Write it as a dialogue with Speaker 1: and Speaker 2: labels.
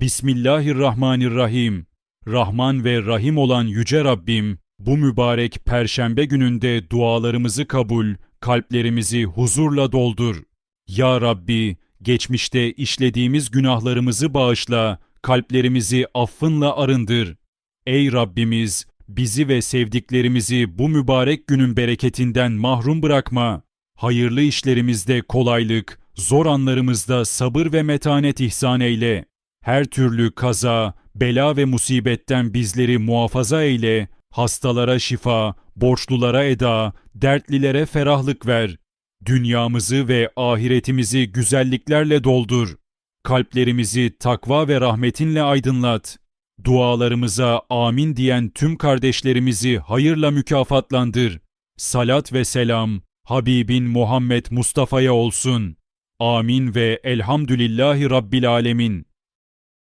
Speaker 1: Bismillahirrahmanirrahim. Rahman ve Rahim olan Yüce Rabbim, bu mübarek Perşembe gününde dualarımızı kabul, kalplerimizi huzurla doldur. Ya Rabbi, geçmişte işlediğimiz günahlarımızı bağışla, kalplerimizi affınla arındır. Ey Rabbimiz, bizi ve sevdiklerimizi bu mübarek günün bereketinden mahrum bırakma. Hayırlı işlerimizde kolaylık, zor anlarımızda sabır ve metanet ihsan eyle. Her türlü kaza, bela ve musibetten bizleri muhafaza eyle. Hastalara şifa, borçlulara eda, dertlilere ferahlık ver. Dünyamızı ve ahiretimizi güzelliklerle doldur. Kalplerimizi takva ve rahmetinle aydınlat. Dualarımıza amin diyen tüm kardeşlerimizi hayırla mükafatlandır. Salat ve selam Habibin Muhammed Mustafa'ya olsun. Amin ve elhamdülillahi Rabbil Alemin.